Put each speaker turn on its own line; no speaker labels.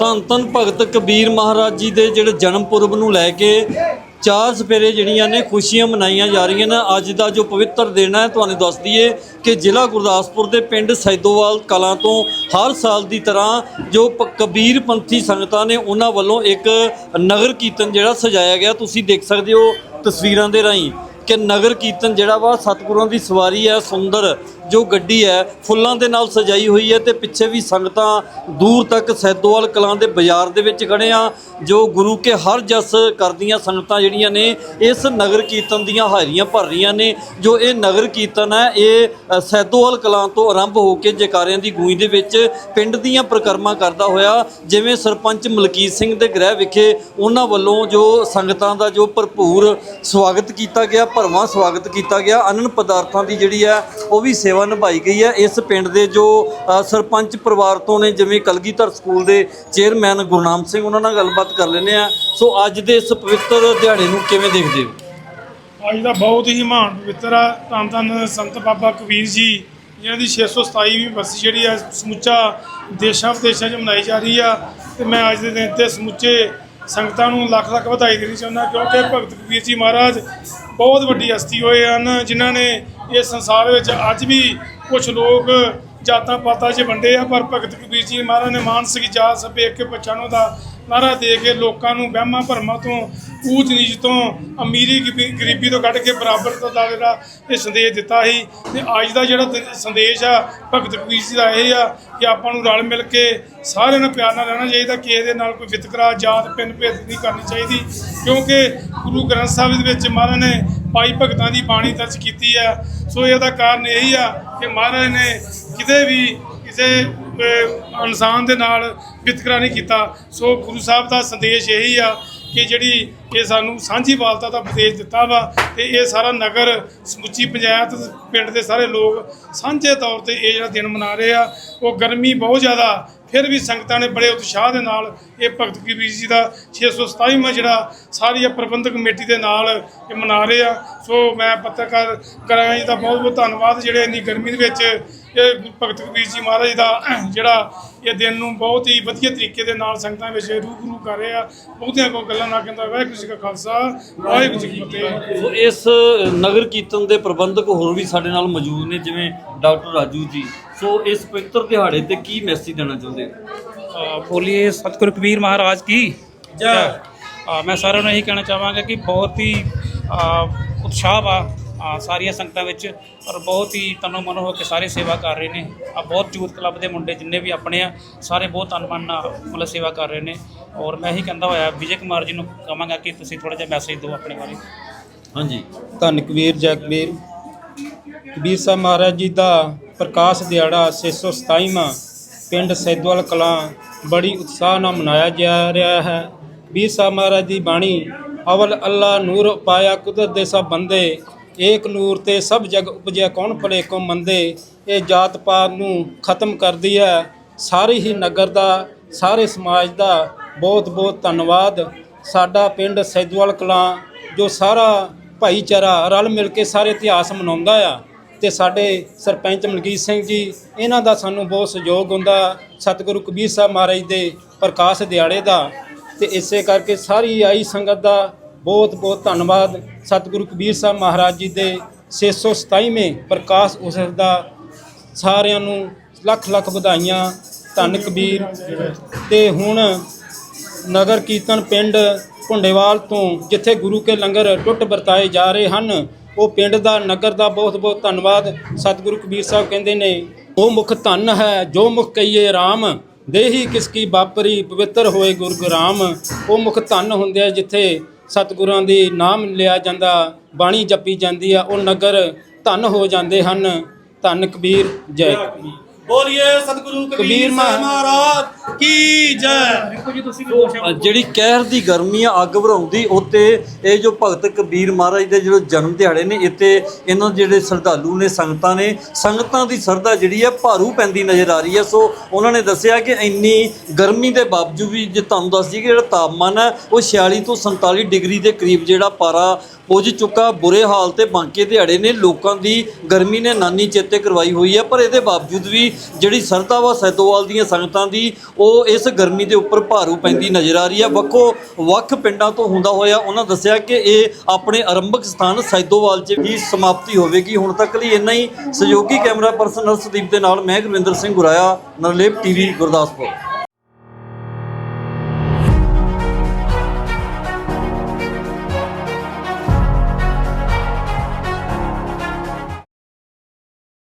ਧੰਨ ਧੰਨ ਭਗਤ ਕਬੀਰ ਮਹਾਰਾਜ ਜੀ ਦੇ ਜਿਹੜੇ ਜਨਮ ਪੁਰਬ ਨੂੰ ਲੈ ਕੇ ਚਾਰ ਸਪੇਰੇ ਜਿਹੜੀਆਂ ਨੇ ਖੁਸ਼ੀਆਂ ਮਨਾਈਆਂ ਜਾ ਰਹੀਆਂ ਨੇ। ਅੱਜ ਦਾ ਜੋ ਪਵਿੱਤਰ ਦਿਨ ਹੈ, ਤੁਹਾਨੂੰ ਦੱਸ ਦਈਏ ਕਿ ਜ਼ਿਲ੍ਹਾ ਗੁਰਦਾਸਪੁਰ ਦੇ ਪਿੰਡ ਸੈਦੋਵਾਲ ਕਲਾਂ ਤੋਂ ਹਰ ਸਾਲ ਦੀ ਤਰ੍ਹਾਂ ਜੋ ਪ- ਕਬੀਰ ਪੰਥੀ ਸੰਗਤਾਂ ਨੇ ਉਹਨਾਂ ਵੱਲੋਂ ਇੱਕ ਨਗਰ ਕੀਰਤਨ ਜਿਹੜਾ ਸਜਾਇਆ ਗਿਆ। ਤੁਸੀਂ ਦੇਖ ਸਕਦੇ ਹੋ ਤਸਵੀਰਾਂ ਦੇ ਰਾਹੀਂ ਕਿ ਨਗਰ ਕੀਰਤਨ ਜਿਹੜਾ ਵਾ ਸਤਿਗੁਰਾਂ ਦੀ ਸਵਾਰੀ ਹੈ, ਸੁੰਦਰ ਜੋ ਗੱਡੀ ਹੈ, ਫੁੱਲਾਂ ਦੇ ਨਾਲ ਸਜਾਈ ਹੋਈ ਹੈ ਤੇ ਪਿੱਛੇ ਵੀ ਸੰਗਤਾਂ ਦੂਰ ਤੱਕ ਸੈਦੋਵਾਲ ਕਲਾਂ ਦੇ ਬਾਜ਼ਾਰ ਦੇ ਵਿੱਚ ਖੜੇ ਆ, ਜੋ ਗੁਰੂ ਕੇ ਹਰ ਜਸ ਕਰਦੀਆਂ ਸੰਗਤਾਂ ਜਿਹੜੀਆਂ ਨੇ, ਇਸ ਨਗਰ ਕੀਰਤਨ ਦੀਆਂ ਹਾਜ਼ਰੀਆਂ ਭਰ ਰਹੀਆਂ ਨੇ। ਜੋ ਇਹ ਨਗਰ ਕੀਰਤਨ ਹੈ, ਇਹ ਸੈਦੋਵਾਲ ਕਲਾਂ ਤੋਂ ਆਰੰਭ ਹੋ ਕੇ ਜਕਾਰਿਆਂ ਦੀ ਗੂੰਜ ਦੇ ਵਿੱਚ ਪਿੰਡ ਦੀਆਂ ਪ੍ਰਕਰਮਾਂ ਕਰਦਾ ਹੋਇਆ, ਜਿਵੇਂ ਸਰਪੰਚ ਮਲਕੀਤ ਸਿੰਘ ਦੇ ਗ੍ਰਹਿ ਵਿਖੇ ਉਹਨਾਂ ਵੱਲੋਂ ਜੋ ਸੰਗਤਾਂ ਦਾ ਜੋ ਭਰਪੂਰ ਸਵਾਗਤ ਕੀਤਾ ਗਿਆ, ਭਰਵਾਂ ਸਵਾਗਤ ਕੀਤਾ ਗਿਆ, ਅਨੰਨ ਪਦਾਰਥਾਂ ਦੀ ਜਿਹੜੀ ਹੈ, ਉਹ ਵੀ ਸੇਵਾ ਨਿਭਾਈ ਗਈ ਹੈ। ਇਸ ਪਿੰਡ ਦੇ ਜੋ ਸਰਪੰਚ ਪਰਿਵਾਰ ਤੋਂ ਨੇ, ਜਿਵੇਂ ਕਲਗੀਧਰ ਸਕੂਲ ਦੇ ਚੇਅਰਮੈਨ ਗੁਰਨਾਮ ਸਿੰਘ, ਉਹਨਾਂ ਨਾਲ ਗੱਲਬਾਤ ਕਰ ਲੈਂਦੇ ਆ ਸੋ ਅੱਜ ਦੇ ਇਸ ਪਵਿੱਤਰ ਦਿਹਾੜੇ ਨੂੰ ਕਿਵੇਂ ਦੇਖਦੇ ਹੋ?
ਅੱਜ ਦਾ ਬਹੁਤ ਹੀ ਮਹਾਨ ਪਵਿੱਤਰ ਆ। ਧੰਨ ਧੰਨ ਸੰਤ ਬਾਬਾ ਕਬੀਰ ਜੀ ਜਿਨ੍ਹਾਂ ਦੀ 627ਵੀਂ ਬਰਸੀ ਜਿਹੜੀ ਆ, ਸਮੁੱਚਾ ਦੇਸ਼ਾਂ ਵਿਦੇਸ਼ਾਂ 'ਚ ਮਨਾਈ ਜਾ ਰਹੀ ਆ। ਤੇ ਮੈਂ ਅੱਜ ਦੇ ਦਿਨ ਤੇ ਸਮੁੱਚੇ ਸੰਗਤਾਂ ਨੂੰ ਲੱਖ ਲੱਖ ਵਧਾਈ ਦੇਣੀ ਚਾਹੁੰਦਾ, ਕਿਉਂਕਿ ਭਗਤ ਕਬੀਰ ਜੀ ਮਹਾਰਾਜ ਬਹੁਤ ਵੱਡੀ ਹਸਤੀ ਹੋਏ ਹਨ, ਜਿਨ੍ਹਾਂ ਨੇ ਇਸ ਸੰਸਾਰ ਵਿੱਚ ਅੱਜ ਵੀ ਕੁਝ ਲੋਕ ਜਾਤਾਂ ਪਾਤਾਂ 'ਚ ਵੰਡੇ ਆ, ਪਰ ਭਗਤ ਕਬੀਰ ਜੀ ਮਹਾਰਾਜ ਨੇ ਮਾਨਸਿਕ ਜਾਤ ਸਭੇ ਕੇ ਪਛਾਣੋ ਦਾ ਨਾਰਾ ਦੇ ਕੇ ਲੋਕਾਂ ਨੂੰ ਵਹਿਮਾਂ ਭਰਮਾਂ ਤੋਂ, ਊਚ ਨੀਚ ਤੋਂ, ਅਮੀਰੀ ਗਰੀਬੀ- ਗਰੀਬੀ ਤੋਂ ਕੱਢ ਕੇ ਬਰਾਬਰਤਾ ਦਾ ਜਿਹੜਾ ਇਹ ਸੰਦੇਸ਼ ਦਿੱਤਾ ਸੀ। ਤੇ ਅੱਜ ਦਾ ਜਿਹੜਾ ਸੰਦੇਸ਼ ਆ, ਭਗਤ ਕਬੀਰ ਜੀ ਦਾ ਇਹ ਆ ਕਿ ਆਪਾਂ ਨੂੰ ਰਲ ਮਿਲ ਕੇ ਸਾਰਿਆਂ ਨਾਲ ਪਿਆਰ ਨਾਲ ਰਹਿਣਾ ਚਾਹੀਦਾ, ਕਿਸੇ ਦੇ ਨਾਲ ਕੋਈ ਵਿਤਕਰਾ ਜਾਤ ਪਿੰਨ ਭੇਦ ਨਹੀਂ ਕਰਨੀ ਚਾਹੀਦੀ। ਕਿਉਂਕਿ ਗੁਰੂ ਗ੍ਰੰਥ ਸਾਹਿਬ ਦੇ ਵਿੱਚ ਮਹਾਰਾਜ ਨੇ ਭਾਈ ਭਗਤਾਂ ਦੀ ਬਾਣੀ ਦਰਜ ਕੀਤੀ ਆ। ਸੋ ਇਹਦਾ ਕਾਰਨ ਇਹੀ ਆ ਕਿ ਮਹਾਰਾਜ ਨੇ ਕਿਤੇ ਵੀ ਕਿਸੇ ਇਨਸਾਨ ਦੇ ਨਾਲ ਵਿਤਕਰਾ ਨਹੀਂ ਕੀਤਾ। ਸੋ ਗੁਰੂ ਸਾਹਿਬ ਦਾ ਸੰਦੇਸ਼ ਇਹੀ ਆ ਕਿ ਜਿਹੜੀ ਇਹ ਸਾਨੂੰ ਸਾਂਝੀ ਵਾਲਤਾ ਦਾ ਉਪਦੇਸ਼ ਦਿੱਤਾ ਵਾ ਤੇ ਇਹ ਸਾਰਾ ਨਗਰ, ਸਮੁੱਚੀ ਪੰਚਾਇਤ, ਪਿੰਡ ਦੇ ਸਾਰੇ ਲੋਕ ਸਾਂਝੇ ਤੌਰ ਤੇ ਇਹ ਜਿਹੜਾ ਦਿਨ ਮਨਾ ਰਹੇ ਆ, ਉਹ ਗਰਮੀ ਬਹੁਤ ਜ਼ਿਆਦਾ ਫਿਰ ਵੀ ਸੰਗਤਾਂ ਨੇ ਬੜੇ ਉਤਸ਼ਾਹ ਦੇ ਨਾਲ ਇਹ ਭਗਤ ਕਬੀਰ ਜੀ ਦਾ 627ਵਾਂ ਜਿਹੜਾ ਸਾਰੀ ਪ੍ਰਬੰਧਕ ਕਮੇਟੀ ਦੇ ਨਾਲ ਇਹ ਮਨਾ ਰਹੇ ਆ। ਸੋ ਮੈਂ ਪੱਤਰਕਾਰ ਕਰਾਂ ਜੀ ਦਾ ਬਹੁਤ ਬਹੁਤ ਧੰਨਵਾਦ ਜਿਹੜੇ ਇੰਨੀ ਗਰਮੀ ਦੇ ਵਿੱਚ ਇਹ ਭਗਤ ਕਬੀਰ ਜੀ ਮਹਾਰਾਜ ਦਾ ਜਿਹੜਾ ਇਹ ਦਿਨ ਨੂੰ ਬਹੁਤ ਹੀ ਵਧੀਆ ਤਰੀਕੇ ਦੇ ਨਾਲ ਸੰਗਤਾਂ ਵਿੱਚ ਰੂਬਰੂ ਕਰ ਰਹੇ। ਆ ਬਹੁਤੀਆਂ ਕੋ ਗੱਲਾਂ ਨਾ ਕਹਿੰਦਾ ਵਾਹਿਗੁਰੂ ਜੀ ਕਾ ਖਾਲਸਾ ਵਾਹਿਗੁਰੂ ਜੀ ਕੀ ਫਤਿਹ।
ਸੋ ਇਸ ਨਗਰ ਕੀਰਤਨ ਦੇ ਪ੍ਰਬੰਧਕ ਹੋਰ ਵੀ ਸਾਡੇ ਨਾਲ ਮੌਜੂਦ ਨੇ ਜਿਵੇਂ ਡਾਕਟਰ ਰਾਜੂ ਜੀ। ਸੋ ਇਸ ਪਵਿੱਤਰ ਦਿਹਾੜੇ ਤੇ ਕੀ ਮੈਸੇਜ ਦੇਣਾ ਚਾਹੁੰਦੇ ਹੋ?
ਬੋਲੀਏ ਸਤਿਗੁਰੂ ਕਬੀਰ ਮਹਾਰਾਜ ਕੀ। ਜੈ। ਮੈਂ ਸਾਰਿਆਂ ਨੂੰ ਇਹੀ ਕਹਿਣਾ ਚਾਹਾਂਗਾ ਕਿ ਬਹੁਤ ਹੀ ਉਤਸ਼ਾਹ ਵਾ ਅ, ਸਾਰੀਆਂ ਸੰਗਤਾਂ ਵਿੱਚ ਔਰ ਬਹੁਤ ਹੀ ਤਨੋ ਮਨੋ ਹੋ ਕੇ ਸਾਰੇ ਸੇਵਾ ਕਰ ਰਹੇ ਨੇ। ਆ ਬਹੁਤ ਯੂਥ ਕਲੱਬ ਦੇ ਮੁੰਡੇ ਜਿੰਨੇ ਵੀ ਆਪਣੇ ਆ ਸਾਰੇ ਬਹੁਤ ਤਨ ਮਨ ਨਾਲ ਮਤਲਬ ਸੇਵਾ ਕਰ ਰਹੇ ਨੇ। ਔਰ ਮੈਂ ਇਹੀ ਕਹਿੰਦਾ ਹੋਇਆ ਵਿਜੇ ਕੁਮਾਰ ਜੀ ਨੂੰ ਕਹਾਂਗਾ ਕਿ ਤੁਸੀਂ ਥੋੜਾ ਜਿਹਾ ਮੈਸੇਜ ਦਿਓ ਆਪਣੇ ਬਾਰੇ।
ਹਾਂਜੀ।
ਧੰਨ ਕਬੀਰ ਜੈ ਕਬੀਰ। ਕਬੀਰ ਸਾਹਿਬ ਮਹਾਰਾਜ ਜੀ ਦਾ ਪ੍ਰਕਾਸ਼ ਦਿਹਾੜਾ 627ਵਾਂ ਪਿੰਡ ਸੈਦਵਾਲ ਕਲਾਂ ਬੜੀ ਉਤਸ਼ਾਹ ਨਾਲ ਮਨਾਇਆ ਜਾ ਰਿਹਾ ਹੈ। ਕਬੀਰ ਸਾਹਿਬ ਮਹਾਰਾਜ ਦੀ ਬਾਣੀ ਅਵਲ ਅੱਲਾ ਨੂਰ ਪਾਇਆ ਕੁਦਰਤ ਦੇ ਸਭ ਬੰਦੇ ਏਕ ਨੂਰ ਤੇ ਸਭ ਜਗ ਉਪਜਿਆ ਕੌਣ ਭਲੇ ਕੋ ਮੰਦੇ? ਇਹ ਜਾਤ ਪਾਤ ਨੂੰ ਖਤਮ ਕਰਦੀ ਹੈ ਸਾਰੇ ਹੀ ਨਗਰ ਦਾ, ਸਾਰੇ ਸਮਾਜ ਦਾ ਬਹੁਤ ਬਹੁਤ ਧੰਨਵਾਦ। ਸਾਡਾ ਪਿੰਡ ਸੈਦਵਾਲ ਕਲਾਂ, ਜੋ ਸਾਰਾ ਭਾਈਚਾਰਾ ਰਲ ਮਿਲ ਕੇ ਸਾਰੇ ਇਤਿਹਾਸ ਮਨਾਉਂਦਾ ਆ ਤੇ ਸਾਡੇ ਸਰਪੰਚ ਮਲਕੀਤ ਸਿੰਘ ਜੀ, ਇਹਨਾਂ ਦਾ ਸਾਨੂੰ ਬਹੁਤ ਸਹਿਯੋਗ ਹੁੰਦਾ ਸਤਿਗੁਰੂ ਕਬੀਰ ਸਾਹਿਬ ਮਹਾਰਾਜ ਦੇ ਪ੍ਰਕਾਸ਼ ਦਿਹਾੜੇ ਦਾ। ਤੇ ਇਸੇ ਕਰਕੇ ਸਾਰੀ ਆਈ ਸੰਗਤ ਦਾ ਬਹੁਤ ਬਹੁਤ ਧੰਨਵਾਦ ਸਤਿਗੁਰੂ ਕਬੀਰ ਸਾਹਿਬ ਮਹਾਰਾਜ ਜੀ ਦੇ 627ਵੇਂ ਪ੍ਰਕਾਸ਼ ਉਤਸਵ ਦਾ ਸਾਰਿਆਂ ਨੂੰ ਲੱਖ ਲੱਖ ਵਧਾਈਆਂ, ਧੰਨ ਕਬੀਰ। ਤੇ ਹੁਣ ਨਗਰ ਕੀਰਤਨ ਪਿੰਡ ਭੁੰਡੇਵਾਲ ਤੋਂ ਜਿੱਥੇ ਗੁਰੂ ਕੇ ਲੰਗਰ ਟੁੱਟ ਵਰਤਾਏ ਜਾ ਰਹੇ ਹਨ, ਉਹ ਪਿੰਡ ਦਾ ਨਗਰ ਦਾ ਬਹੁਤ ਬਹੁਤ ਧੰਨਵਾਦ। ਸਤਿਗੁਰੂ ਕਬੀਰ ਸਾਹਿਬ ਕਹਿੰਦੇ ਨੇ ਉਹ ਮੁਖ ਧੰਨ ਹੈ, ਜੋ ਮੁਖ ਕਹੀਏ RAM ਦੇਹੀ ਕਿਸ ਕੀ ਬਾਪਰੀ ਪਵਿੱਤਰ ਹੋਏ ਗੁਰ ਗੁਰਗੁਰਾਮ। ਉਹ ਮੁਖ ਧੰਨ ਹੁੰਦੇ ਆ ਜਿੱਥੇ ਸਤਿਗੁਰਾਂ ਦੀ ਨਾਮ ਲਿਆ ਜਾਂਦਾ, ਬਾਣੀ ਜਪੀ ਜਾਂਦੀ ਆ, ਉਹ ਨਗਰ ਧੰਨ ਹੋ ਜਾਂਦੇ ਹਨ। ਧੰਨ ਕਬੀਰ, ਜੈ ਕਬੀਰ।
ਬੋਲੀਏ ਸਤਿਗੁਰੂ
ਕਬੀਰ
ਸਾਹਿਬ ਮਹਾਰਾਜ ਕੀ ਜੈ?
ਜਿਹੜੀ ਕਹਿਰ ਦੀ ਗਰਮੀ ਆ ਅੱਗ ਭਰਾਉਂਦੀ ਉੱਤੇ ਇਹ ਜੋ ਭਗਤ ਕਬੀਰ ਮਹਾਰਾਜ ਦੇ ਜਿਹੜੇ ਜਨਮ ਦਿਹਾੜੇ ਨੇ ਇੱਥੇ ਇਹਨਾਂ ਜਿਹੜੇ ਸ਼ਰਧਾਲੂ ਨੇ ਸੰਗਤਾਂ ਨੇ ਸੰਗਤਾਂ ਦੀ ਸਰਦਾ ਜਿਹੜੀ ਹੈ ਭਾਰੂ ਪੈਂਦੀ ਨਜ਼ਰ ਆ ਰਹੀ ਹੈ ਸੋ ਉਹਨਾਂ ਨੇ ਦੱਸਿਆ ਕਿ ਇੰਨੀ ਗਰਮੀ ਦੇ ਬਾਵਜੂਦ ਵੀ ਜੇ ਤੁਹਾਨੂੰ ਦੱਸ ਦਈਏ ਕਿ ਜਿਹੜਾ ਤਾਪਮਾਨ ਹੈ ਉਹ 46 ਤੋਂ 47 ਡਿਗਰੀ ਦੇ ਕਰੀਬ ਜਿਹੜਾ ਪਾਰਾ ਪੁੱਜ ਚੁੱਕਾ ਬੁਰੇ ਹਾਲ ਤੇ ਬਾਂਕੇ ਦਿਹਾੜੇ ਨੇ ਲੋਕਾਂ ਦੀ ਗਰਮੀ ਨੇ ਨਾਨੀ ਚੇਤੇ ਕਰਵਾਈ ਹੋਈ ਹੈ ਪਰ ਇਹਦੇ ਬਾਵਜੂਦ ਵੀ ਜਿਹੜੀ ਸਰਦਾ ਵਾ ਸੈਦੋਵਾਲ ਦੀਆਂ ਸੰਗਤਾਂ ਦੀ ਉਹ ਇਸ ਗਰਮੀ ਦੇ ਉੱਪਰ ਭਾਰੂ ਪੈਂਦੀ ਨਜ਼ਰ ਆ ਰਹੀ ਹੈ। ਵੱਖੋ ਵੱਖ ਪਿੰਡਾਂ ਤੋਂ ਹੁੰਦਾ ਹੋਇਆ ਉਹਨਾਂ ਦੱਸਿਆ ਕਿ ਇਹ ਆਪਣੇ ਆਰੰਭਕ ਸਥਾਨ ਸੈਦੋਵਾਲ 'ਚ ਵੀ ਸਮਾਪਤੀ ਹੋਵੇਗੀ। ਹੁਣ ਤੱਕ ਲਈ ਇੰਨਾ ਹੀ। ਸਹਿਯੋਗੀ ਕੈਮਰਾ ਪਰਸਨ ਹਰਸ਼ਦੀਪ ਦੇ ਨਾਲ ਮੈਂ ਗੁਰਵਿੰਦਰ ਸਿੰਘ ਗੁਰਾਇਆ, ਨਰਲੇਪ ਟੀਵੀ, ਗੁਰਦਾਸਪੁਰ।